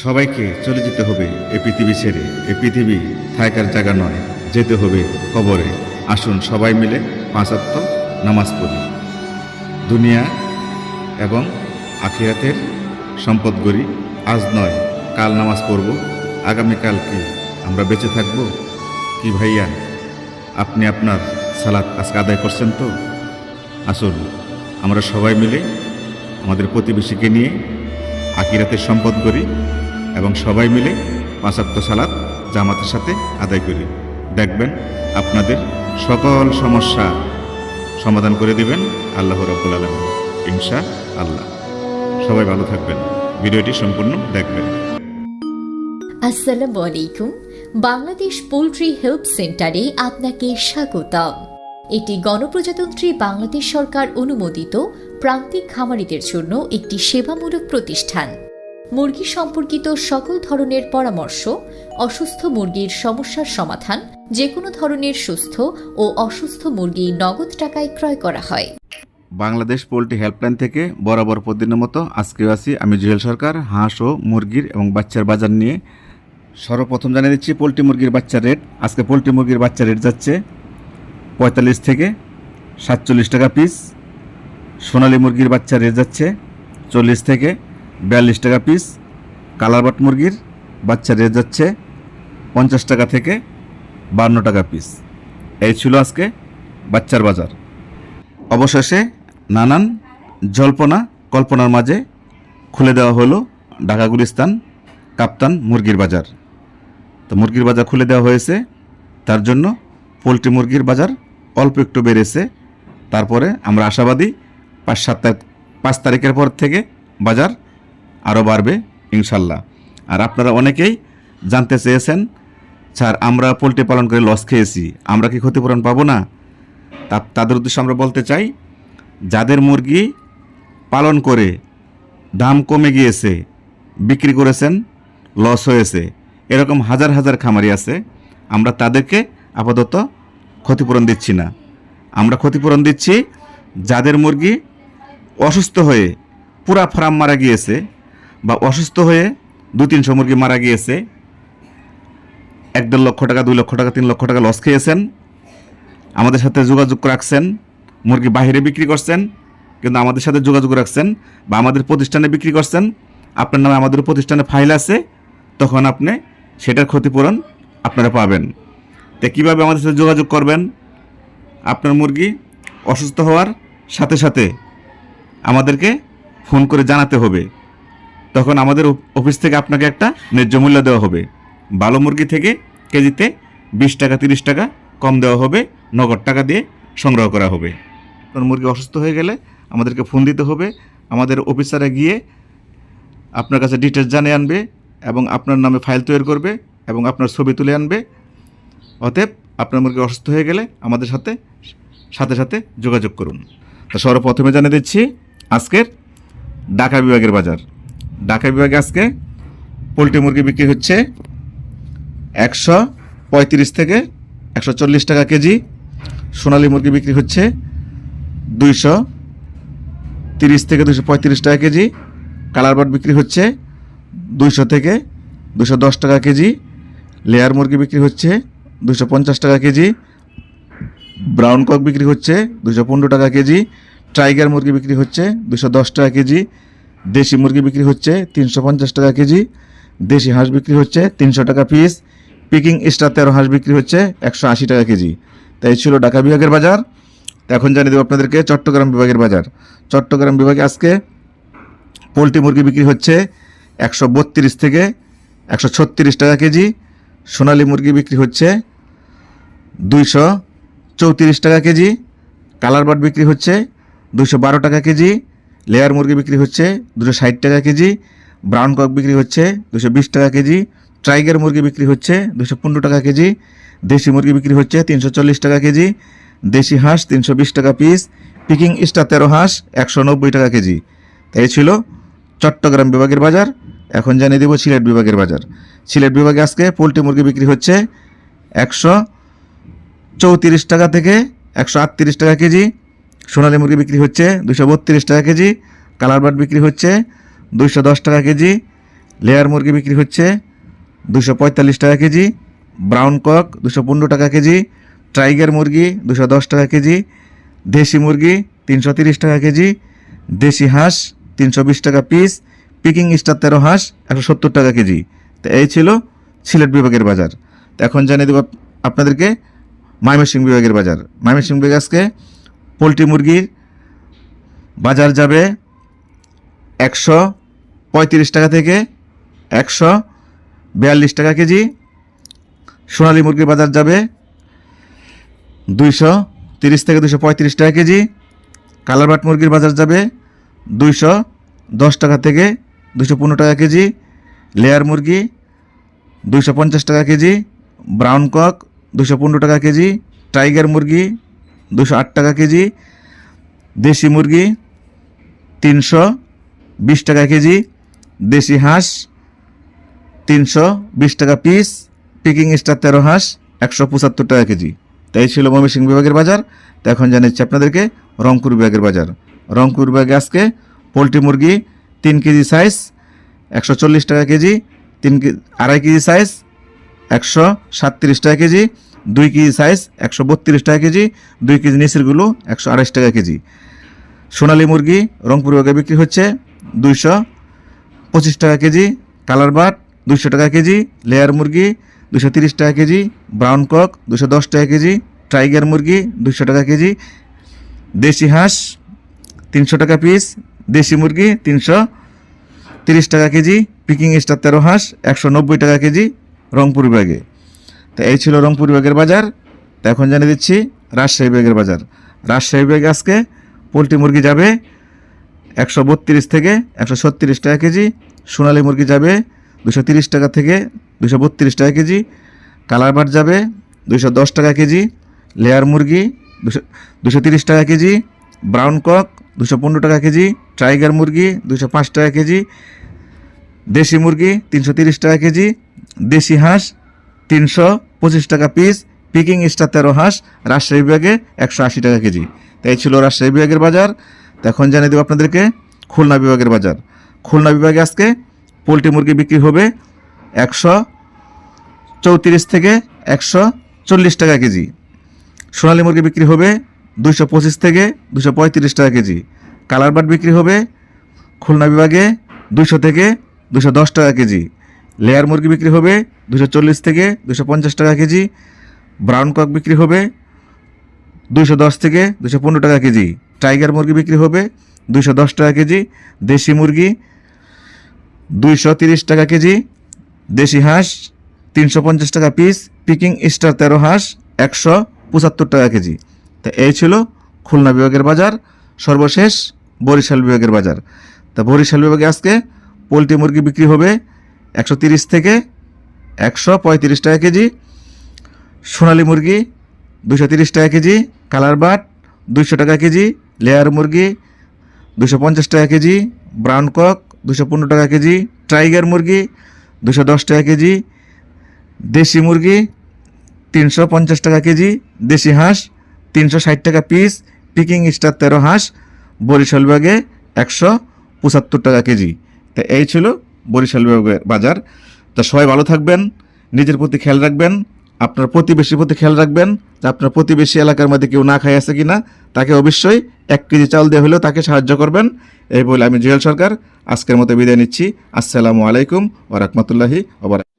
সবাইকে চলে যেতে হবে এ পৃথিবী ছেড়ে। এ পৃথিবী থাকার জায়গা নয়। যেতে হবে কবরে। আসুন সবাই মিলে পাঁচাত্ম নামাজ পড়ি। দুনিয়া এবং আখিরাতের সম্পদ গড়ি। আজ নয়, কাল নামাজ পড়ব। আগামীকাল কি আমরা বেঁচে থাকব? কি ভাইয়া, আপনি আপনার সালাদ আজকে আদায় করছেন তো? আসুন, আমরা সবাই মিলে আমাদের প্রতিবেশীকে নিয়ে আকিরাতের সম্পদ করি এবং সবাই মিলে পাঁচাত্ত সালাত জামাতের সাথে আদায় করি। দেখবেন আপনাদের সকল সমস্যা সমাধান করে দিবেন আল্লাহ রব্বুল আলম ইনশা আল্লাহ সবাই ভালো থাকবেন। ভিডিওটি সম্পূর্ণ দেখবেন। আসসালামু আলাইকুম। বাংলাদেশ পোলট্রি হেল্প সেন্টারে আপনাকে স্বাগতম। এটি গণপ্রজাতন্ত্রী বাংলাদেশ সরকার অনুমোদিত প্রান্তিক খামারিদের জন্য একটি সেবামূলক প্রতিষ্ঠান। মুরগি সম্পর্কিত সকল ধরনের পরামর্শ, অসুস্থ মুরগির সমস্যার সমাধান যে কোনো ধরনের সুস্থ ও অসুস্থ মুরগি নগদ টাকায় ক্রয় করা হয়। বাংলাদেশ পোলট্রি হেল্পলাইন থেকে বরাবর প্রতিদিনের মতো আজকেও আছি আমি জুয়েল সরকার, হাঁস ও মুরগির এবং বাচ্চার বাজার নিয়ে। সর্বপ্রথম জানিয়ে দিচ্ছি, পোলট্রি মুরগির বাচ্চার রেট। আজকে পোলট্রি মুরগির বাচ্চার রেট যাচ্ছে পঁয়তাল্লিশ থেকে সাতচল্লিশ টাকা পিস। সোনালী মুরগির বাচ্চার রেট যাচ্ছে চল্লিশ থেকে বিয়াল্লিশ টাকা পিস কালারবাট মুরগির বাচ্চার রেট যাচ্ছে পঞ্চাশ টাকা থেকে বান্ন টাকা পিস এই ছিল আজকে বাচ্চার বাজার। অবশেষে নানান জল্পনা কল্পনার মাঝে খুলে দেওয়া হলো ঢাকা গুলিস্তান কাপ্তান মুরগির বাজার। তো মুরগির বাজার খুলে দেওয়া হয়েছে, তার জন্য পোলট্রি মুরগির বাজার অল্প একটু বেড়েছে। তারপরে আমরা আশাবাদী পাঁচ সাত পাঁচ তারিখের পর থেকে বাজার আরও বাড়বে, ইনশাল্লাহ। আর আপনারা অনেকেই জানতে চেয়েছেন, স্যার, আমরা পোলট্রি পালন করে লস খেয়েছি, আমরা কি ক্ষতিপূরণ পাবো না? তা, তাদের উদ্দেশ্যে আমরা বলতে চাই, যাদের মুরগি পালন করে দাম কমে গিয়েছে, বিক্রি করেছেন লস হয়েছে, এরকম হাজার হাজার খামারি আছে, আমরা তাদেরকে আপাতত ক্ষতিপূরণ দিচ্ছি না। আমরা ক্ষতিপূরণ দিচ্ছি যাদের মুরগি অসুস্থ হয়ে পুরা ফার্ম মারা গিয়েছে বা অসুস্থ হয়ে দু তিনশো মুরগি মারা গিয়েছে। এক দেড় লক্ষ টাকা, দুই লক্ষ টাকা, তিন লক্ষ টাকা লস খেয়েছেন। আমাদের সাথে যোগাযোগ রাখছেন, মুরগি বাইরে বিক্রি করছেন, কিন্তু আমাদের সাথে যোগাযোগ রাখছেন বা আমাদের প্রতিষ্ঠানে বিক্রি করছেন। আপনার নামে আমাদের প্রতিষ্ঠানে ফাইল আছে, তখন আপনি সেটার ক্ষতিপূরণ আপনারা পাবেন। তো কীভাবে আমাদের সাথে যোগাযোগ করবেন? আপনার মুরগি অসুস্থ হওয়ার সাথে সাথে আমাদেরকে ফোন করে জানাতে হবে। তখন আমাদের অফিস থেকে আপনাকে একটা ন্যায্য মূল্য দেওয়া হবে। ভালো মুরগি থেকে কেজিতে বিশ টাকা, তিরিশ টাকা কম দেওয়া হবে, নগদ টাকা দিয়ে সংগ্রহ করা হবে। আপনার মুরগি অসুস্থ হয়ে গেলে আমাদেরকে ফোন দিতে হবে। আমাদের অফিসারে গিয়ে আপনার কাছে ডিটেলস জানিয়ে আনবে এবং আপনার নামে ফাইল তৈরি করবে এবং আপনার ছবি তুলে আনবে। অতএব আপনার মুরগি অসুস্থ হয়ে গেলে আমাদের সাথে সাথে সাথে যোগাযোগ করুন। তো সর্বপ্রথমে জানিয়ে দিচ্ছি, আজকের ঢাকা বিভাগের বাজার। ঢাকা বিভাগে আজকে পোলট্রি মুরগি বিক্রি হচ্ছে একশো পঁয়ত্রিশ থেকে একশো চল্লিশ টাকা কেজি। সোনালী মুরগি বিক্রি হচ্ছে দুইশো তিরিশ থেকে দুশো পঁয়ত্রিশ টাকা কেজি। কালার বাট বিক্রি হচ্ছে দুইশো থেকে দুশো দশ টাকা কেজি। লেয়ার মুরগি বিক্রি হচ্ছে দুশো পঞ্চাশ টাকা কেজি। ব্রাউন কক বিক্রি হচ্ছে দুশো পনেরো টাকা কেজি। টাইগার মুরগি বিক্রি হচ্ছে দুশো দশ টাকা কেজি। দেশি মুরগি বিক্রি হচ্ছে তিনশো পঞ্চাশ টাকা কেজি, দেশি হাঁস বিক্রি হচ্ছে তিনশো টাকা পিস পিকিং স্টার তেরো হাঁস বিক্রি হচ্ছে একশো আশি টাকা কেজি। তাই ছিল ঢাকা বিভাগের বাজার। এখন জানিয়ে দেবো আপনাদেরকে চট্টগ্রাম বিভাগের বাজার। চট্টগ্রাম বিভাগে আজকে পোলট্রি মুরগি বিক্রি হচ্ছে একশো বত্রিশ থেকে একশো ছত্রিশ টাকা কেজি, সোনালী মুরগি বিক্রি হচ্ছে দুইশো চৌত্রিশ টাকা কেজি, কালার বাট বিক্রি হচ্ছে দুশো বারো টাকা কেজি লেয়ার মুরগি বিক্রি হচ্ছে দুশো ষাট টাকা কেজি, ব্রাউন কক বিক্রি হচ্ছে দুশো বিশ টাকা কেজি, টাইগার মুরগি বিক্রি হচ্ছে দুশো পনেরো টাকা কেজি, দেশি মুরগি বিক্রি হচ্ছে তিনশো চল্লিশ টাকা কেজি, দেশি হাঁস তিনশো বিশ টাকা পিস, পিকিং স্টার তেরো হাঁস একশো নব্বই টাকা কেজি। এই ছিল চট্টগ্রাম বিভাগের বাজার, এখন জানিয়ে দেবো সিলেট বিভাগের বাজার। সিলেট বিভাগে আজকে পোলট্রি মুরগি বিক্রি হচ্ছে একশো চৌত্রিশ টাকা থেকে একশো আটত্রিশ টাকা কেজি সোনালী মুরগি বিক্রি হচ্ছে দুশো বত্রিশ টাকা কেজি, কালার বাট বিক্রি হচ্ছে দুশো দশ টাকা কেজি, লেয়ার মুরগি বিক্রি হচ্ছে দুশো পঁয়তাল্লিশ টাকা কেজি, ব্রাউন কক দুশো পনেরো টাকা কেজি, টাইগার মুরগি দুশো দশ টাকা কেজি, দেশি মুরগি তিনশো তিরিশ টাকা কেজি, দেশি হাঁস তিনশো বিশ টাকা পিস, পিকিং স্টার তেরো হাঁস একশো সত্তর টাকা কেজি। তো এই ছিল সিলেট বিভাগের বাজার। তো এখন জানিয়ে দেবো আপ- আপনাদেরকে ময়মনসিংহ বিভাগের বাজার। ময়মনসিংহ বিভাগ আজকে পোলট্রি মুরগির বাজার যাবে একশো পঁয়ত্রিশ টাকা থেকে একশো বিয়াল্লিশ টাকা কেজি। সোনালী মুরগির বাজার যাবে দুইশো তিরিশ থেকে দুশো পঁয়ত্রিশ টাকা কেজি। কালারবাট মুরগির বাজার যাবে দুইশো দশ টাকা থেকে দুশো পনেরো টাকা কেজি। লেয়ার মুরগি দুইশো পঞ্চাশ টাকা কেজি। ব্রাউন কক দুশো পনেরো টাকা কেজি। টাইগার মুরগি দুশো আট টাকা কেজি, দেশি মুরগি তিনশো বিশ টাকা কেজি, দেশি হাঁস তিনশো বিশ টাকা পিস পিকিং স্টার তেরো হাঁস একশো পঁচাত্তর টাকা কেজি। তাই ছিল ময়মনসিংহ বিভাগের বাজার। তো এখন জানাচ্ছি আপনাদেরকে রংপুর বিভাগের বাজার। রংপুর বিভাগে আজকে পোলট্রি মুরগি তিন কেজি সাইজ একশো চল্লিশ টাকা কেজি, তিন আড়াই কেজি সাইজ একশো সাতত্রিশ টাকা কেজি দুই কেজি সাইজ একশো বত্রিশ টাকা কেজি, দুই কেজি নিচেরগুলো একশো আড়াইশ টাকা কেজি। সোনালী মুরগি রংপুর বিভাগে বিক্রি হচ্ছে দুইশো পঁচিশ টাকা কেজি, কালার বাট দুশো টাকা কেজি, লেয়ার মুরগি দুশো তিরিশ টাকা কেজি, ব্রাউন কক দুশো দশ টাকা কেজি, টাইগার মুরগি দুশো টাকা কেজি, দেশি হাঁস তিনশো টাকা পিস দেশি মুরগি তিনশো তিরিশ টাকা কেজি পিকিং স্টার তেরো হাঁস একশো নব্বই টাকা কেজি, রংপুর বিভাগে তো এই ছিল রংপুর বিভাগের বাজার। তো এখন জানিয়ে দিচ্ছি রাজশাহী বিভাগের বাজার। রাজশাহী বিভাগে আজকে পোলট্রি মুরগি যাবে একশো বত্রিশ থেকে একশো ছত্রিশ টাকা কেজি, সোনালী মুরগি যাবে দুশো তিরিশ টাকা থেকে দুশো বত্রিশ টাকা কেজি কালার বাট যাবে দুশো দশ টাকা কেজি, লেয়ার মুরগি দুশো দুশো তিরিশ টাকা কেজি, ব্রাউন কক দুশো পনেরো টাকা কেজি, টাইগার মুরগি দুশো পাঁচ টাকা কেজি, দেশি মুরগি তিনশো তিরিশ টাকা কেজি, দেশি হাঁস তিনশো পঁচিশ টাকা পিস পিকিং স্টার তেরো হাঁস, রাজশাহী বিভাগে একশো আশি টাকা কেজি। তাই ছিল রাজশাহী বিভাগের বাজার। এখন জানিয়ে দেবো আপনাদেরকে খুলনা বিভাগের বাজার। খুলনা বিভাগে আজকে পোলট্রি মুরগি বিক্রি হবে একশো চৌত্রিশ থেকে একশো চল্লিশ টাকা কেজি। সোনালী মুরগি বিক্রি হবে দুশো পঁচিশ থেকে দুশো পঁয়ত্রিশ টাকা কেজি। কালার বাট বিক্রি হবে খুলনা বিভাগে দুশো থেকে দুশো দশ টাকা কেজি। লেয়ার মুরগি বিক্রি হবে দুশো চল্লিশ থেকে দুশো পঞ্চাশ টাকা কেজি, ব্রাউন কক বিক্রি হবে দুশো দশ থেকে দুশো পনেরো টাকা কেজি, টাইগার মুরগি বিক্রি হবে দুশো দশ টাকা কেজি, দেশি মুরগি দুইশো তিরিশ টাকা কেজি, দেশি হাঁস তিনশো পঞ্চাশ টাকা পিস, পিকিং স্টার তেরো হাঁস একশো পঁচাত্তর টাকা কেজি। তা এই ছিল খুলনা বিভাগের বাজার, সর্বশেষ বরিশাল বিভাগের বাজার। তা বরিশাল বিভাগে আজকে পোলট্রি মুরগি বিক্রি হবে একশো থেকে একশো পঁয়ত্রিশ টাকা কেজি, সোনালী মুরগি দুশো টাকা কেজি, কালার বাট দুইশো টাকা কেজি, লেয়ার মুরগি দুশো টাকা কেজি, ব্রাউন কক দুশো টাকা কেজি, টাইগার মুরগি দুশো টাকা কেজি, দেশি মুরগি তিনশো পঞ্চাশ টাকা কেজি, দেশি হাঁস তিনশো ষাট টাকা পিস, পিকিং স্টার তেরো হাঁস, বরিশাল বিভাগে একশো পঁচাত্তর টাকা কেজি। তা এই ছিল বরিশাল বিভাগের বাজার। তা সবাই ভালো থাকবেন, নিজের প্রতি খেয়াল রাখবেন, আপনার প্রতিবেশীর প্রতি খেয়াল রাখবেন আপনার প্রতিবেশী এলাকার মধ্যে কেউ না খাই আছে কিনা, তাকে অবশ্যই এক কেজি চাল দেওয়া হলেও তাকে সাহায্য করবেন। এই বলে আমি জুয়েল সরকার, আজকের মতো বিদায় নিচ্ছি। আসসালামু আলাইকুম ও রহমতুল্লাহি ওবরাক